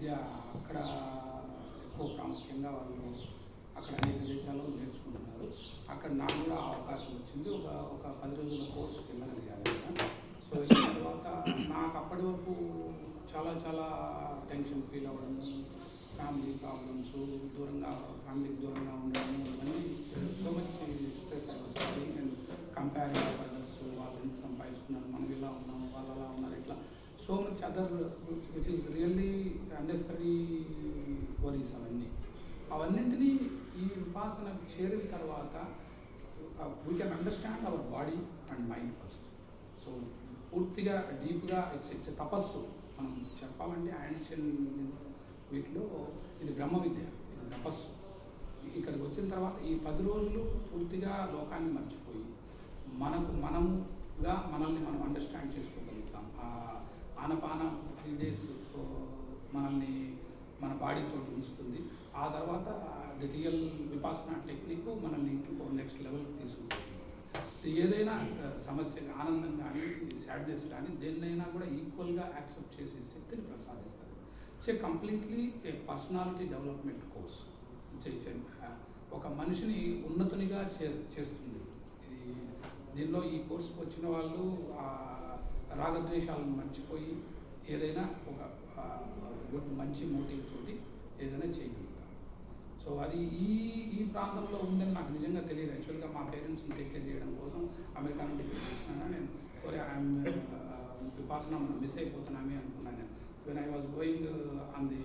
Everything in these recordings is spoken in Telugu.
విద్య అక్కడ ఎక్కువ ప్రాముఖ్యంగా వాళ్ళు అక్కడ అనేక దేశాల్లో నేర్చుకుంటున్నారు. అక్కడ నాకు కూడా అవకాశం వచ్చింది. ఒక ఒక పది రోజుల కోర్సుకి వెళ్ళగలిగాను సో వెళ్ళిన తర్వాత నాకు అప్పటి వరకు చాలా చాలా టెన్షన్ ఫీల్ అవ్వడం ఫ్యామిలీ ప్రాబ్లమ్స్ దూరంగా ఫ్యామిలీకి దూరంగా ఉండడం ఇవన్నీ సో మచ్ స్ట్రెస్ అయిపోతుంది అండ్ కంపేరింగ్ అదర్స్ వాళ్ళు ఎంత సంపాదించుకున్నారు మనం ఇలా ఉన్నాము వాళ్ళు so much other which is really unnecessary worries అవన్నీ. అవన్నింటినీ ఈ ఉపాసన చేరిన తర్వాత we can understand our body and mind first so పూర్తిగా డీప్గా ఇట్స్ ఇట్స్ తపస్సు. మనం చెప్పాలంటే ఆన్షన్ వీటిలో ఇది బ్రహ్మ విద్య ఇది తపస్సు. ఇక్కడికి వచ్చిన తర్వాత ఈ పది రోజులు పూర్తిగా లోకాన్ని మర్చిపోయి మనకు మనముగా మనల్ని మనం అండర్స్టాండ్ చేసుకోగలుగుతాం ఆనపాన త్రీ డేస్ మనల్ని మన బాడీతో ఉంచుతుంది. ఆ తర్వాత ది రియల్ విపాసన టెక్నిక్ మనల్ని ఇంకో నెక్స్ట్ లెవెల్కి తీసుకుంటుంది. ఏదైనా సమస్య ఆనందం కానీ సాడ్నెస్ కానీ దేన్నైనా కూడా ఈక్వల్గా యాక్సెప్ట్ చేసే శక్తిని ప్రసాదిస్తారు it's a completely a personality development course it's ఒక మనిషిని ఉన్నతునిగా చే చేస్తుంది. ఇది దీనిలో ఈ కోర్సుకు వచ్చిన వాళ్ళు రాగద్వేషాలను మర్చిపోయి ఏదైనా ఒక గుడ్ మంచి మోటివ్ తోటి ఏదైనా చేయగలుగుతాం. సో అది ఈ ఈ ప్రాంతంలో ఉందని నాకు నిజంగా తెలియదు. యాక్చువల్గా మా పేరెంట్స్ని టేక్ కేర్ చేయడం కోసం అమెరికా నుండి వచ్చినా నేను ఒరే ఐఎమ్ విపాసన మనం మిస్ అయిపోతున్నామే అనుకున్నాను నేను. When I was going on the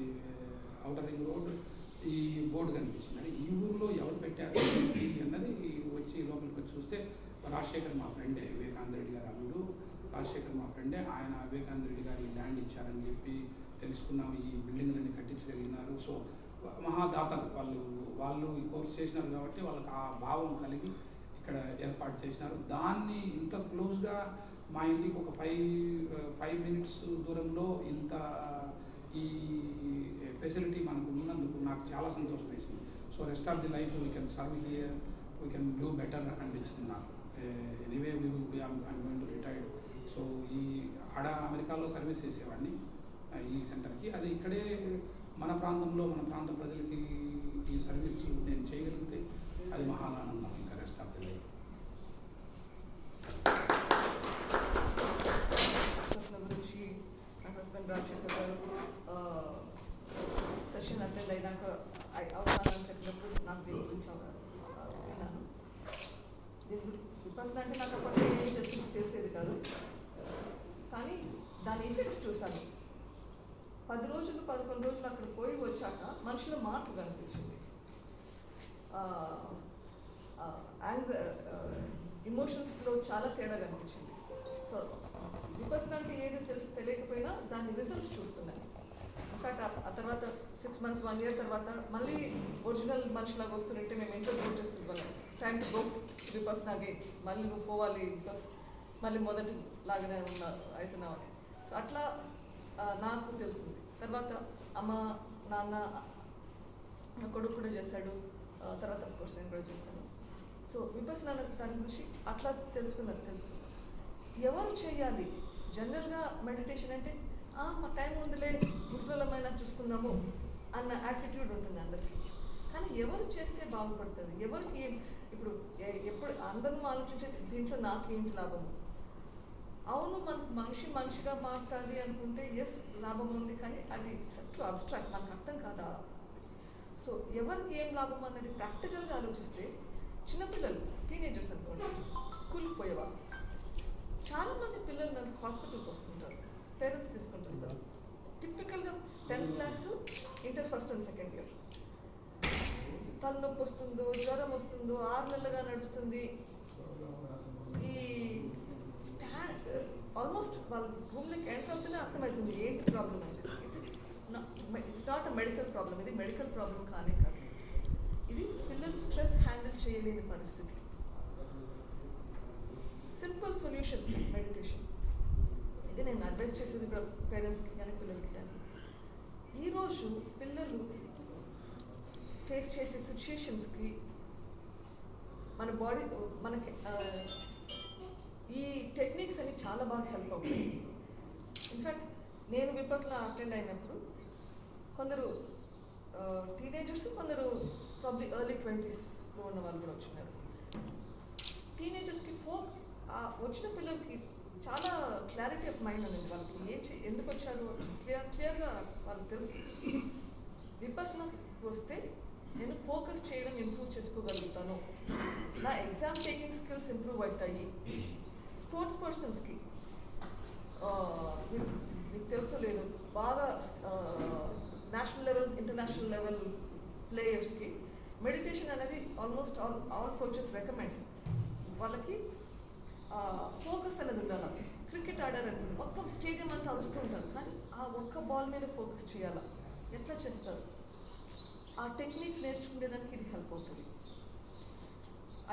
outer ring road ఈ బోర్డు కనిపించింది. ఈ ఊర్లో ఎవరు పెట్టారు అన్నది వచ్చి లోపలికి వచ్చి చూస్తే రాజశేఖర్ మా ఫ్రెండే వివేకానంద రెడ్డి గారు అల్లుడు రాజశేఖర్ మా ఫ్రెండే ఆయన వివేకానంద రెడ్డి గారి ల్యాండ్ ఇచ్చారని చెప్పి తెలుసుకున్నాం. ఈ బిల్డింగ్లన్నీ కట్టించగలిగినారు. సో మహాదాతలు వాళ్ళు వాళ్ళు ఈ కోర్స్ చేసినారు కాబట్టి వాళ్ళకి ఆ భావం కలిగి ఇక్కడ ఏర్పాటు చేసినారు. దాన్ని ఇంత క్లోజ్గా మా ఇంటికి ఒక ఫైవ్ ఫైవ్ మినిట్స్ దూరంలో ఇంత ఈ ఫెసిలిటీ మనకు ఉన్నందుకు నాకు చాలా సంతోషం వేసింది. So rest of the life we can serve here we can do better అనిపించింది నాకు. Anyway we will be I'm going to retired so ఈ ఆడ అమెరికాలో సర్వీస్ చేసేవాడిని ఈ సెంటర్కి. అది ఇక్కడే మన ప్రాంతంలో మన ప్రాంత ప్రజలకి ఈ సర్వీస్ నేను చేయగలిగితే అది మహానానందం ఇంకా రెస్ట్ ఆఫ్ ది లైఫ్ అసలు గురించి నా హస్బెండ్ రాజశేఖర్ గారు సెషన్ అటెండ్ అయినాక అయి- అవుతానని చెప్పినప్పుడు నాకు దీని గురించి ఒక, ఆ, విన్నాను. దీని గురించి విపసన అంటే నాకు అప్పట్లో ఏమీ తెలిసి తెలిసేది కాదు. కానీ దాని ఎఫెక్ట్ చూశాను. పది రోజులు పదకొండు రోజులు అక్కడ పోయి వచ్చాక మనుషుల మార్పు కనిపించింది. ఇమోషన్స్లో చాలా తేడా కనిపించింది. సో విపసన అంటే ఏది తెలుసు తెలియకపోయినా దాని రిజల్ట్స్ చూస్తున్నాయి. ఇన్ఫాక్ట్ ఆ తర్వాత సిక్స్ మంత్స్ వన్ ఇయర్ తర్వాత మళ్ళీ ఒరిజినల్ మనిషిలాగా వస్తున్నట్టే మేము ఇంటర్వ్యూ చేసుకుంటాం టైం టు గో విపసన మళ్ళీ నువ్వు పోవాలి బికాస్ మళ్ళీ మొదటి లాగానే ఉన్నారు అవుతున్నావు సో అట్లా నాకు తెలిసింది. తర్వాత అమ్మ నాన్న నా కొడుకు కూడా చేశాడు. తర్వాత అఫ్ కోర్స్ నేను కూడా చేశాను. సో విపసన దాని గురించి అట్లా తెలుసుకున్నది తెలుసుకున్నాను. ఎవరు చేయాలి? జనరల్గా మెడిటేషన్ అంటే మా టైం ఉందిలే ముసలమైనా చూసుకుందాము అన్న యాటిట్యూడ్ ఉంటుంది అందరికీ. కానీ ఎవరు చేస్తే బాగుపడుతుంది? ఎవరికి ఇప్పుడు ఎప్పుడు అందరం ఆలోచించేది దీంట్లో నాకు ఏంటి లాభము అవును మన మనిషి మనిషిగా మారుతుంది అనుకుంటే ఎస్ లాభం ఉంది కానీ అది టు అబ్స్ట్రాక్ట్ మనకు అర్థం కాదా? సో ఎవరికి ఏం లాభం అనేది ప్రాక్టికల్గా ఆలోచిస్తే చిన్నపిల్లలు టీనేజర్స్ అనుకోండి స్కూల్కి పోయేవారు. చాలామంది పిల్లలు నాకు హాస్పిటల్కి వస్తుంటారు పేరెంట్స్ తీసుకుంటూ వస్తారు. టిపికల్గా tenth class inter first and second year తలనొప్పి వస్తుందో జ్వరం వస్తుందో ఆరు నెలలుగా నడుస్తుంది ఈ స్టాండ్ ఆల్మోస్ట్ వాళ్ళ రూమ్లోకి ఎంటర్ అవుతూనే అర్థమవుతుంది ఏంటి ప్రాబ్లం అని చెప్పి. It is it's not a medical problem ఇది మెడికల్ ప్రాబ్లం కానే కాదు. ఇది పిల్లలు స్ట్రెస్ హ్యాండిల్ చేయలేని పరిస్థితి. సింపుల్ సొల్యూషన్ మెడిటేషన్ ఇది నేను అడ్వైస్ చేసేది కూడా పేరెంట్స్కి కానీ పిల్లలకి కానీ. ఈరోజు పిల్లలు ఫేస్ చేసే సిచ్యుయేషన్స్కి మన బాడీ మనకి uh, ఈ టెక్నిక్స్ అన్ని చాలా బాగా హెల్ప్ అవుతాయి. ఇన్ఫ్యాక్ట్ నేను విపస్లో అటెండ్ అయినప్పుడు కొందరు టీనేజర్స్ కొందరు ప్రాబ్లీ ఎర్లీ ట్వంటీస్లో ఉన్న వాళ్ళు కూడా వచ్చినారు. టీనేజర్స్కి ఫోక్ వచ్చిన పిల్లలకి చాలా క్లారిటీ ఆఫ్ మైండ్ అనేది వాళ్ళకి ఏం ఎందుకు వచ్చారు? క్లియర్ క్లియర్గా వాళ్ళకి తెలుసు. విపర్సనకి వస్తే నేను ఫోకస్ చేయడం ఇంప్రూవ్ చేసుకోగలుగుతాను. నా ఎగ్జామ్ టేకింగ్ స్కిల్స్ ఇంప్రూవ్ అవుతాయి. స్పోర్ట్స్ పర్సన్స్కి. మీకు తెలుసు లేదు బాగా నేషనల్ లెవెల్ ఇంటర్నేషనల్ లెవెల్ ప్లేయర్స్కి మెడిటేషన్ అనేది almost all all coaches recommend. వాళ్ళకి ఫోకస్ అనేది ఉండాలి. క్రికెట్ ఆడారనుకోండి మొత్తం స్టేడియం అంతా అరుస్తూ ఉంటారు కానీ ఆ ఒక్క బాల్ మీద ఫోకస్ చేయాలా. ఎట్లా చేస్తారు? ఆ టెక్నిక్స్ నేర్చుకునేదానికి ఇది హెల్ప్ అవుతుంది.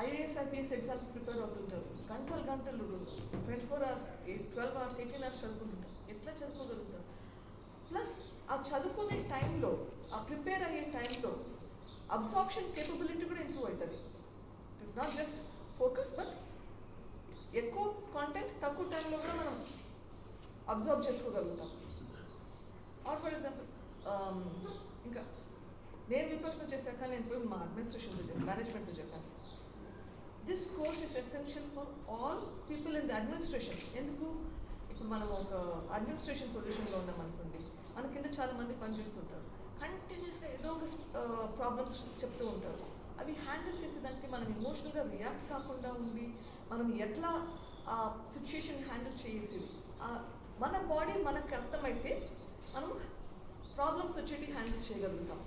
ఐఏఎస్ ఐపీఎస్ ఎగ్జామ్స్ ప్రిపేర్ అవుతుంటారు. గంటలు గంటలు twenty four hours twelve hours eighteen hours చదువుకుంటుంటారు. ఎట్లా చదువుకోగలుగుతారు? ప్లస్ ఆ చదువుకునే టైంలో ఆ ప్రిపేర్ అయ్యే టైంలో అబ్సార్ప్షన్ కేపబిలిటీ కూడా ఇంప్రూవ్ అవుతుంది. It is not just focus but ఎక్కువ కాంటెంట్ తక్కువ టైంలో కూడా మనం అబ్జర్వ్ చేసుకోగలుగుతాం. ఆర్ ఫర్ ఎగ్జాంపుల్ ఇంకా నేను విపర్సన చేశాక నేను పోయి మా అడ్మినిస్ట్రేషన్తో చెప్పాను మేనేజ్మెంట్తో చెప్పాను. This course is essential for all people in the administration ఎందుకు? ఇప్పుడు మనం ఒక అడ్మినిస్ట్రేషన్ పొజిషన్లో ఉన్నాం అనుకోండి మన కింద చాలా మంది పనిచేస్తుంటారు. కంటిన్యూస్గా ఏదో ఒక ప్రాబ్లమ్స్ చెప్తూ ఉంటారు. అవి హ్యాండిల్ చేసేదానికి మనం ఇమోషనల్గా రియాక్ట్ కాకుండా ఉండి మనం ఎట్లా ఆ సిచ్యుయేషన్ హ్యాండిల్ చేసేది మన బాడీ మనకు అర్థమైతే మనం ప్రాబ్లమ్స్ వచ్చేటి హ్యాండిల్ చేయగలుగుతాం.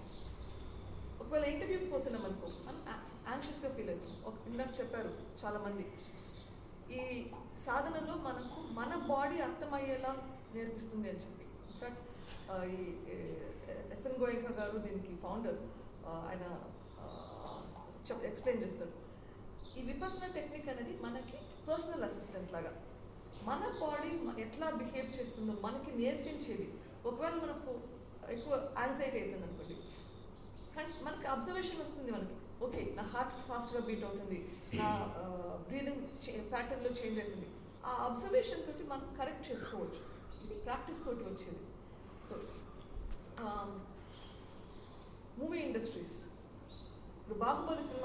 ఒకవేళ ఇంటర్వ్యూకి పోతున్నాం అనుకో మనం యాంగ్షియస్గా ఫీల్ అవుతాం. ఒక ఇందాక చెప్పారు చాలామంది. ఈ సాధనలో మనకు మన బాడీ అర్థమయ్యేలా నేర్పిస్తుంది అని చెప్పి. ఇన్ఫ్యాక్ట్ ఈ ఎస్ఎన్ గోయంకర్ గారు దీనికి ఫౌండర్ ఆయన చెప్ ఎక్స్ప్లెయిన్ చేస్తారు. ఈ విపర్సన టెక్నిక్ అనేది మనకి పర్సనల్ అసిస్టెంట్ లాగా. మన బాడీ ఎట్లా బిహేవ్ చేస్తుందో మనకి నేర్పించేది. ఒకవేళ మనకు ఎక్కువ యాంగ్జైటీ అవుతుంది అనుకోండి మనకి అబ్జర్వేషన్ వస్తుంది మనకి. ఓకే నా హార్ట్ ఫాస్ట్గా బీట్ అవుతుంది. నా బ్రీదింగ్ ప్యాటర్న్లో చేంజ్ అవుతుంది. ఆ అబ్జర్వేషన్ తోటి మనం కరెక్ట్ చేసుకోవచ్చు. ఇది ప్రాక్టీస్ తోటి వచ్చేది. సో మూవీ ఇండస్ట్రీస్ ఇప్పుడు బాహుబలి సినిమా